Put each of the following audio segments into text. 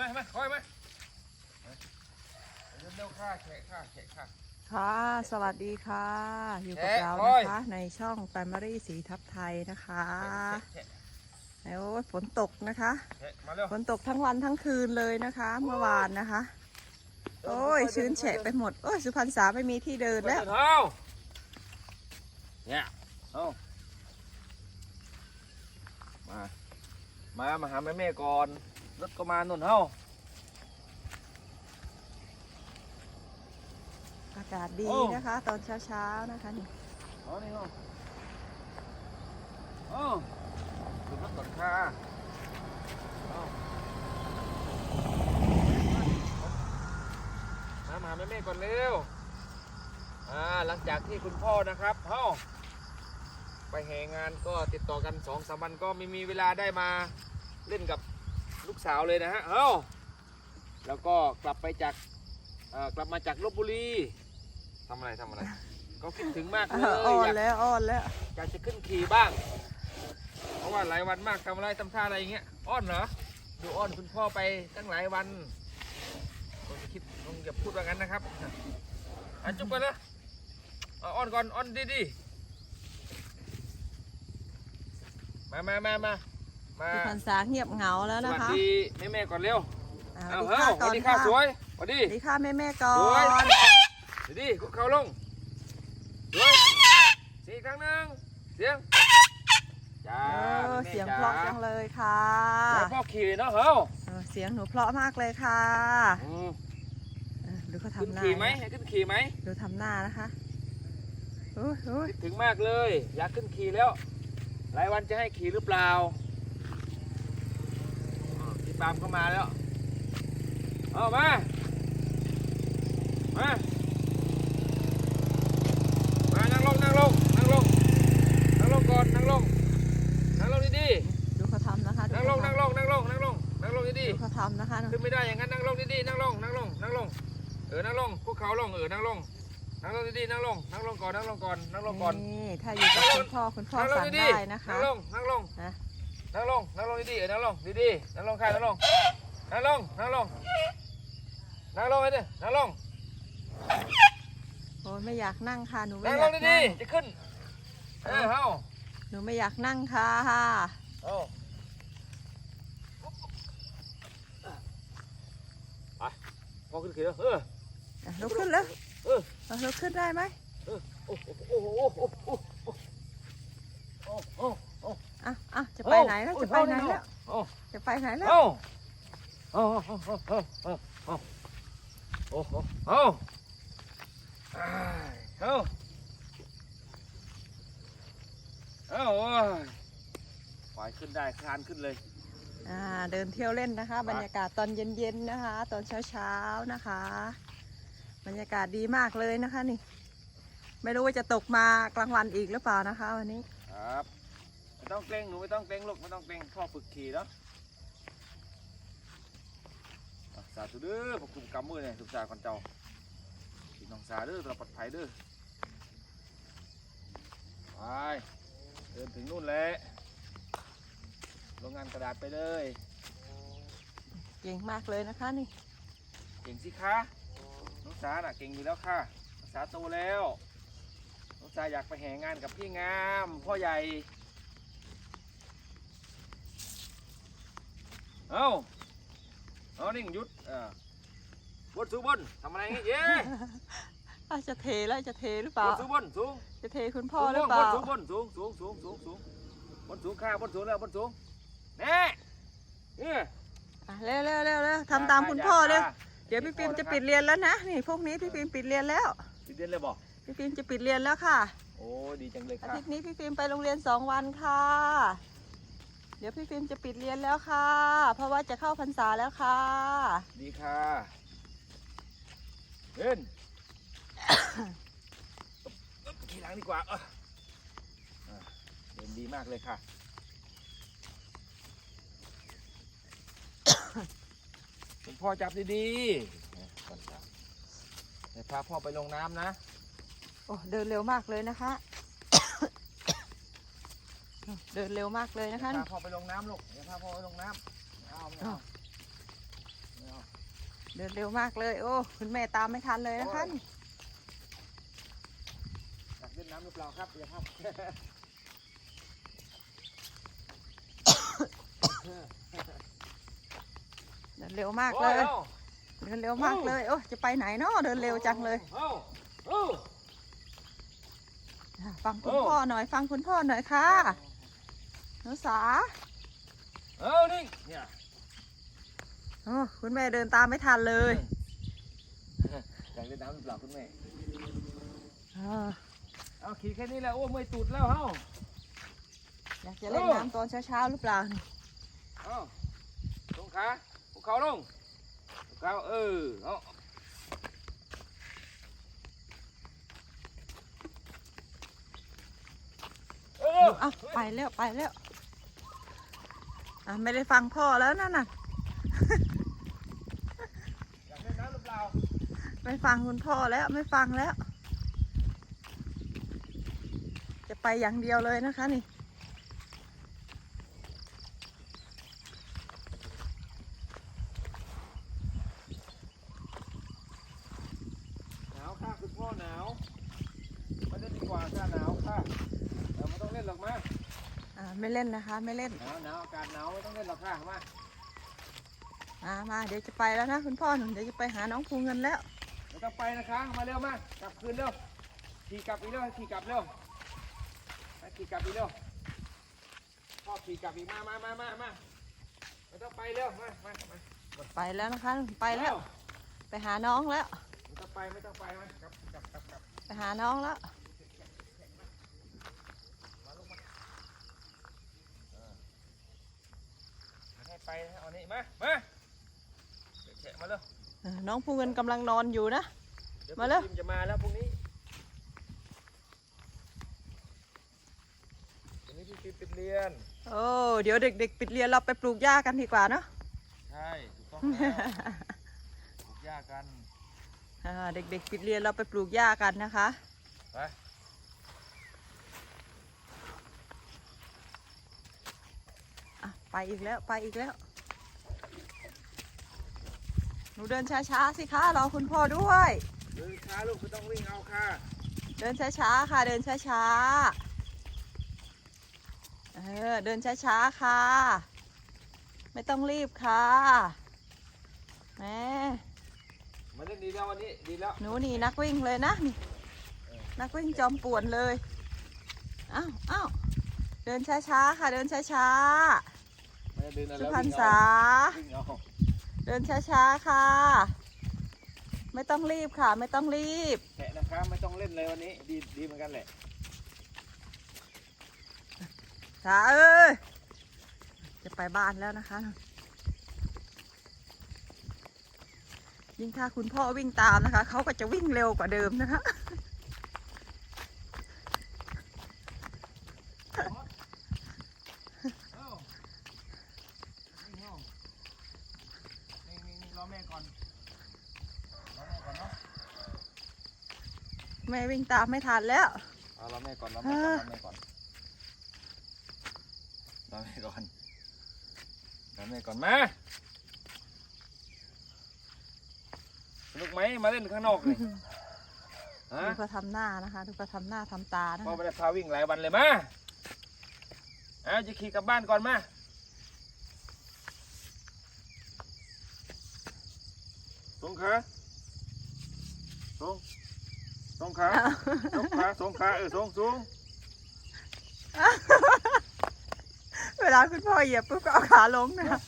มามาคอยมาเร็วๆข้าแขะข้าแขะข้าค่ะ สวัสดีค่ะ อยู่กับเรานะคะ ในช่อง Primary สีทับไทยนะคะแล้วฝนตกนะคะ ฝนตกทั้งวันทั้งคืนเลยนะคะ เมื่อวานนะคะ โอ้ยชื้นแฉะไปหมด โอ้ยสุพรรณษาไม่มีที่เดินแล้วเท้าเนี่ยเอามา มา มาหาแม่แม่ก่อน รถก็มานุ่นเฮ้าอากาศดีโอ้นะคะ ตอนเช้าๆนะคะนี่เอานี่เฮ้าเอาขึ้นรถก่อนค่ะเอามามาหาแม่แม่ก่อนเร็วอ่าหลังจากที่คุณพ่อนะครับเฮ้าไปแห่งานก็ติดต่อกันสองสามวันก็ไม่มีเวลาได้มาเล่นกับ ลูกสาวเลยนะฮะเฮ้า แล้วก็กลับไปจากเอ่อกลับมาจากลบบุรี ทำอะไรทำอะไร ก็คิดถึงมากเอเลยออ่อนอยาก แล้วอ่อนแล้ว อยากจะขึ้นขี่บ้าง เพราะว่าหลายวันมากทำอะไรทำท่าอะไรอย่างเงี้ย อ้อนเหรอ ดูอ้อนคุณพ่อไปตั้งหลายวันคงจะคิดคงจะพูดว่างั้นนะครับอะจุ๊บกันนะเอาอ้อนก่อน อ้อนดีดีๆมามามามา มาสุพรรณษาเงียบเหงาแล้วสนะวัสคะดีแม่แม่ๆก่อนเร็วอ่าเอาดีเฮ้ค่ะยสก่อวันสดีค่ะค่ะสวยสวัสดีดีค่ะแม่แม่ๆก่อสวย นสวัสดีคุกเข่าลงสวยสี่ครั้งหนึ่งเสียงจ้าเออแม่ๆเสียงจ๋เพราะจังเลยค่ะเดี๋ยวพ่อขี่เลยเนาะเฮ้าเออเสียงหนูเพราะมากเลยค่ะอืมเออดูเขาขึ้นทำหน้าขี่ไหมนะให้ขึ้นขี่ไหม ดูทำหน้านะคะอุ้ยอุ้ยคิดถึงมากเลย อยากขึ้นขี่แล้ว หลายวันจะให้ขี่หรือเปล่าอ่าพี่ ปามเข้ามาแล้ว เอามา มา มานั่งลงนั่งลงนั่งลงนั่งลงก่อนนั่งลงนั่งลงดีๆดูเขาทำนะคะดูนั่งลงเขานั่งทำลงนั่งลงนั่งลงนั่งลงดีดูเขาทำนะคะๆขึ้นไม่ได้อย่างนั้นนั่งลงดีๆนั่งลงนั่งลงนั่งลงเออนั่งลงพวกเขาลงเออนั่งลงนั่งลงดีๆนั่งลงนั่งลงก่อนนั่งลงก่อนนั่งลงก่อนนี่ถ้าอยู่กับคุณพ่อคุณพ่อนั่งลงสั่งดีได้ๆนะคะนั่งลงนั่งลง นะนั่งลง นั่งลงดีๆเออนั่งลงดีๆนั่งลงค่ะนั่งลง นั่งลง นั่งลง นั่งลงให้ดินั่งลง โอ้ยไม่อยากนั่งค่ะ หนูไม่นั่งอลยางกดีนั่งๆจะขึ้น เออเฮ้าหนูไม่อยากนั่งค่ะเอาไปพอขึ้นขี่แล้วเออ อะลุกขึ้นแล้วเออ เอาลุกขึ้นได้ไหม โอ้โหโอ้โหโอ้โหโอ้โหโอ้โหโอ้โห อะอะจะไปไหนแล้วจะไปไหนแล้วโอ้จะไปไหนแล้วโอ้โอ้โอ้โอ้โอ้โอ้โอ้โอ้โอ้โอ้โอ้โอ้โอ้ควายขึ้นได้คลานขึ้นเลยอ่าเดินเที่ยวเล่นนะคะ บรรยากาศตอนเย็นๆนะคะ ตอนเช้าๆนะคะ บรรยากาศดีมากเลยนะคะนี่ ไม่รู้ว่าจะตกมากลางวันอีกหรือเปล่านะคะวันนี้ครับไม่ ต้องเกรงหนูไม่ต้องเกรงลูกไม่ต้องเกรงพ่อฝึกขี่เนาะอะสาธุเด้อพวกคุมกำมือเนี่ยสุขสาคนเจ้าพี่น้องสาเด้อตัวปลอดภัยเด้อไปเดินถึงนู่นแหละโรงงานกระดาษไปเลยเก่งมากเลยนะคะนี่ เก่งสิคะน้องสาน่ะเก่งอยู่แล้วค่ะน้องสาโตแล้วน้องสาอยากไปแห่งานกับพี่งาม พ่อใหญ่ เอาเอานิ่งหยุดอ่าบนสูงบนทำอะไรงี้เย้อะจะเทแล้วจะเทหรือเปบล่า นสูงบนสูงจะเทคุณพ่อสูงหรือเปล่าบนสูงบนสูงสูงสูงสูงสูงบนสูงข้าบนสูงแล้วบนสูงแน่เนี่ยอะเร็วเร็วเร็วเร็วทำตามคุณพ่อเร็ว เดี๋ยวพี่ปิมจะปิดเรียนแล้วนะ นี่พวกนี้พี่ปิมปิดเรียนแล้ว ปิดเดือนเลยบอกพี่ปิมจะปิดเรียนแล้วค่ะ โอ้ดีจังเลยอาค่ะทิตย์นี้พี่ฟิล์มไปโรงเรียนสองวันค่ะ เดี๋ยวพี่ฟิล์มจะปิดเรียนแล้วค่ะ เพราะว่าจะเข้าพรรษาแล้วค่ะ ดีค่ะเดินขี่หลังดีกว่าเออเดินดีมากเลยค่ะ คุณพ่อจับดีๆเนี่ยก่อนครับเดี๋ยวพาพ่อไปลงน้ำนะ โอ้ เดินเร็วมากเลยนะคะ เดินเร็วมากเลยนะคะเดี๋ยวพาพ่อไปลงน้ำลูกเดี๋ยวพาพ่อไปลงน้ำไม่เอาไม่เอาเดินเร็วมากเลย โอ้คุณแม่ตามไม่ทันเลยนะคะนี่อยากเล่นน้ำหรือเปล่าครับอย่าครับเดินเร็วมากเลย เดินเร็วมากเลย โอ้จะไปไหนเนาะเดินเร็วจังเลยเอ้าเอ้าอะฟังคุณโอ้พ่อหน่อย ฟังคุณพ่อหน่อยค่ะห นุสาเอ้านี่เนี่ยโอ้คุณแม่เดินตามไม่ทันเลยอยากเล่นน้ำหรือเปล่าคุณแม่อ่าเอาขี่แค่นี้แหละโอ้เมื่อยตูดแล้วเฮ้าอยากจะเล่นโอ้น้ำตอนเช้าๆหรือเปล่านี่เอ้าลงขาภูเขาลงภูเขาเออเอาเออเอ้าไปแล้วไปแล้ว อะไม่ได้ฟังพ่อแล้วนั่นน่ะอยากเล่นน้ำหรือเปล่าไม่ฟังคุณพ่อแล้วไม่ฟังแล้ว จะไปอย่างเดียวเลยนะคะนี่ หนาวค่ะคุณพ่อหนาวไม่ได้ดีกว่าค่ะหนาวค่ะเราไม่ต้องเล่นหรอกมา อ่า ไม่เล่นนะคะ ไม่เล่นหนาวหนาวอากาศหนาวไม่ต้องเล่นหรอกค่ะมามามาเดี๋ยวจะไปแล้วนะคุณพ่อหนูเดี๋ยวจะไปหาน้องภูเงินแล้วไม่ต้องไปนะคะมาเร็วมากลับคืนเร็วขี่กลับอีกเร็วขี่กลับเร็วไปขี่กลับอีกเร็วพ่อขี่กลับอีกมามามามามาไม่ต้องไปเร็วมามามาไปแล้วนะคะไปแล้ว ไปหาน้องแล้วไม่ต้องไปไม่ต้องไปมากลับกลับกลับกลับไปหาน้องแล้ว ไม่ให้ไปนะเอานี่มา มาแฉะมาเร็วเออน้องภูเงินกำลังนอนอยู่นะ ดี๋ยมาเร็วทีจะมาแล้วพรุ่งนี้วันนี้พี่ฟิล์มปิดเรียน โอ้เดี๋ยวเด็ก ๆ ปิดเรียนเราไปปลูกหญ้ากันดีกว่าเนาะ ใช่ถูกต้องแล้วปลูกหญ้ากัน อ่าเด็กๆปิดเรียนเราไปปลูกหญ้ากันนะคะ ไป อะ ไปอีกแล้วไปอีกแล้ว หนูเดินช้าๆสิคะรอคุณพ่อด้วย เดินช้าลูกไม่ต้องวิ่งเอาค่ะ เดินช้าๆค่ะ เดินช้าๆเออเดินช้าๆค่ะ ไม่ต้องรีบค่ะแหม่มาเล่นดีแล้ววันนี้ดีแล้ว หนูนี่นักวิ่งเลยนะนี่นักวิ่งจอมป่วนเลยเอ้าเอ้าเดินช้าๆค่ะ เดินช้าไม่ได้เดินๆอะไร สุแล้วพรรณวิ่งษาเอาวิ่งเอาเดินช้าๆค่ะ ไม่ต้องรีบค่ะ ไม่ต้องรีบแฉะนะครับไม่ต้องเล่นเลยวันนี้ ดีดีเหมือนกันแหละสาเอ้ยจะไปบ้านแล้วนะคะ ยิ่งถ้าคุณพ่อวิ่งตามนะคะ เขาก็จะวิ่งเร็วกว่าเดิมนะคะ เอ้าวิ่งเอานิ่งๆๆรอแม่ก่อนรอแม่ก่อนเนาะ แม่วิ่งตามไม่ทันแล้วเอารอแม่ก่อนรอแม่ก่อนรอแม่ก่อนรอแม่ก่อนรอแม่ก่อนมาสนุกไหมมาเล่นข้างนอกเลยฮะดูเขาทำหน้านะคะดูเขาทำหน้าทำตานะพ่อคะไม่ได้พาวิ่งหลายวันเลยมาเอาจะขี่กลับบ้านก่อนมาสงขาสง สงขาสงขาสงขาเออสงสูงเวลาคุณพ่อเหยียบปุ๊บก็เอาขาลงนะคะ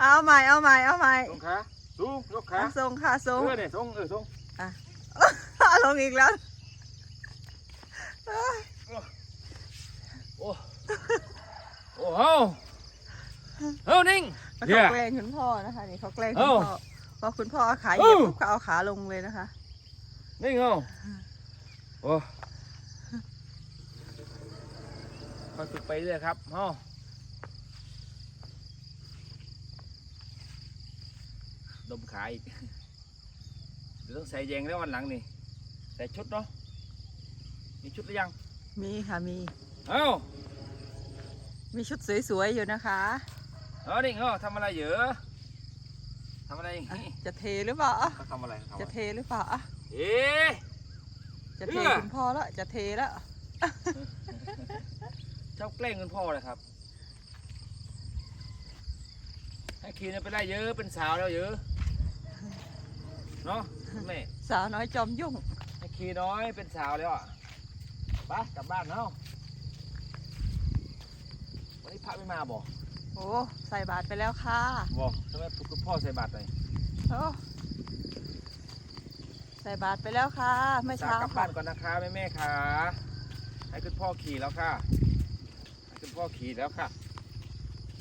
เอาใหม่เอาใหม่เอาใหม่สงขาสูงยกขาเอาทรงค่ะทรงเออเนี่ยสงเออสงเอาลงอีกแล้วโอ้โอ้เฮาเฮานิ่งเขาเหี้ยแกล้งคุณพ่อนะคะนี่เขาแกล้งคุเอ้าณพ่อพอคุณพ่อเอาขาเหยียบเอ้าปุ๊บก็เอาขาลงเลยนะคะ นิ่งเฮาโอ้ค่อยฝึกไปเรื่อยครับเฮาดมขาอีกเดี๋ยวต้องใส่แยงแล้ววันหลังนี่ ใส่ชุดเนาะ มีชุดหรือยัง มีค่ะมี เอ้า มีชุดสวยๆอยู่นะคะ เอานิ่งเฮาทำอะไรเยอะ ทำอะไรอย่างนี้จะเทหรือเปล่าอะเขาทำอะไรเขาทำอะจะไรเทหรือเปล่าอะเอ๊ะ จะเทเอื้อ คุณพ่อแล้วจะเทแล้วเจ้าแกล้งคุณพ่อเลยครับให้คีนไปได้เยอะเป็นสาวแล้วเยอะเนาะแม่สาวน้อยจอมยุ่งให้คีน้อยเป็นสาวแล้วอะไปกลับบ้านเนาะวันนี้พระไม่มาบอก โอ้ใส่บาตรไปแล้วค่ะบอกทำไมคุณพ่อใส่บาตรเลยโอ้ใส่บาตรไปแล้วค่ะเมื่อสาเช้าวกลับค่ะบ้านก่อนนะคะแม่แม่ๆค่ะให้คุณพ่อขี่แล้วค่ะให้คุณพ่อขี่แล้วค่ะ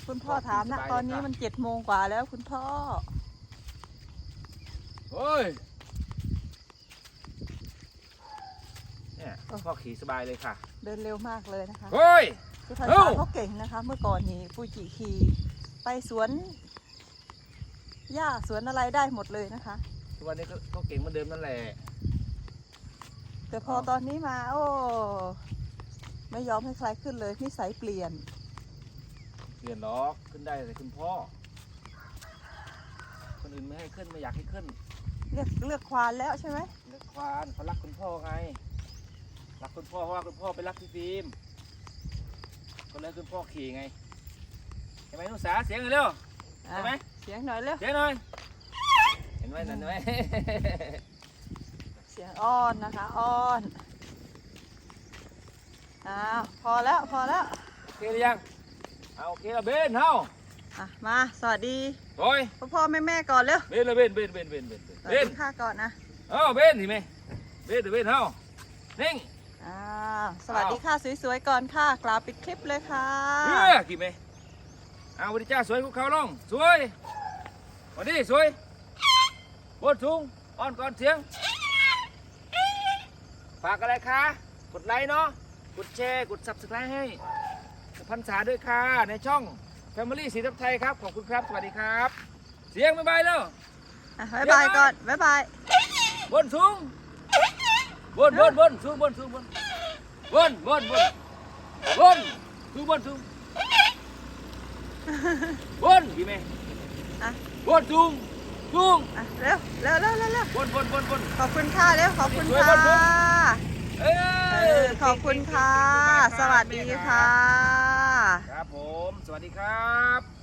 คุณพ่อถามนะสบายเลยตอนนี้ค่ะมันเจ็ดโมงกว่าแล้วคุณพ่อโอ้ยเนี่ยคุณพ่อขี่สบายเลยค่ะ เดินเร็วมากเลยนะคะเฮ้ย คือภาเอ้าษาเขาเก่งนะคะ เมื่อก่อนนี้ฟูจิขี่ไปสวนหญ้าสวนอะไรได้หมดเลยนะคะ ทุกวันนี้ก็ก็เก่งเหมือนเดิมนั่นแหละ แต่พอตอนนี้มา โอ้ ไม่ยอมให้ใครขึ้นเลยนิสัยเปลี่ยน เปลี่ยนล็อกขึ้นได้แต่คุณพ่อ คนอื่นไม่ให้ขึ้นไม่อยากให้ขึ้น เลือกเลือกควานแล้วใช่ไหมเลือกควานเขารักคุณพ่อไง รักคุณพ่อเพราะว่าคุณพ่อไปรักพี่ฟิล์ม ก็เลยคุณพ่อขี่ไงเห็นไหมนุสาเสียงหน่อยเร็ว อะใช่ไหม เสียงหน่อยเร็ว เสียงหน่อย เห็นไหมนั่นเห็นไหม เสียงอ้อนนะคะ อ้อนอ้าวพอแล้วพอแล้ว โอเคหรือยังเอาโอเคแล้วเบนเฮ้าอะ มา สวัสดีโอ้ยพ่อพ่อแม่แม่ก่อนเร็ว เบนเลยเบนเบนเบนเบนเบนสเบวัสนดีค่ะก่อนนะ เอ้าเบนสิไหมเบนเดี๋ยวเบนเฮ้านิ่ง อ้าวสวัสดีค่ะสวยๆก่อนค่ะกล่าวปิดคลิปเลยค่ะเฮ้ยกี่ไหมเอาวันนี้จ้าสวยคุกเขาลงสวยวันนี้สวยบนสูงอ่อนก่อนเสียงฝากอะไรคะกดไลค์เนาะกดแชร์กด subscribe ให้พันษาด้วยค่ะในช่อง Family สีทับไทยครับขอบคุณครับสวัสดีครับ เสียงบ๊ายบายแล้วอะบ๊ายบายก่อนบ๊ายบาย บนสูง บนบนบนสูงบนสูงบนบนบนบนบนสูงบนสูงบนกี่ไหมอะบนสูงสูงอะเร็วเร็วเร็วเร็วเร็วบนบนบนบนขอบคุณค่ะเร็วขอบคุณสวยค่ะบนบนเอ้เอยอขอบคุณค่ะเก่งๆๆๆๆสวัสดีค่ะ ครับผม สวัสดีครับ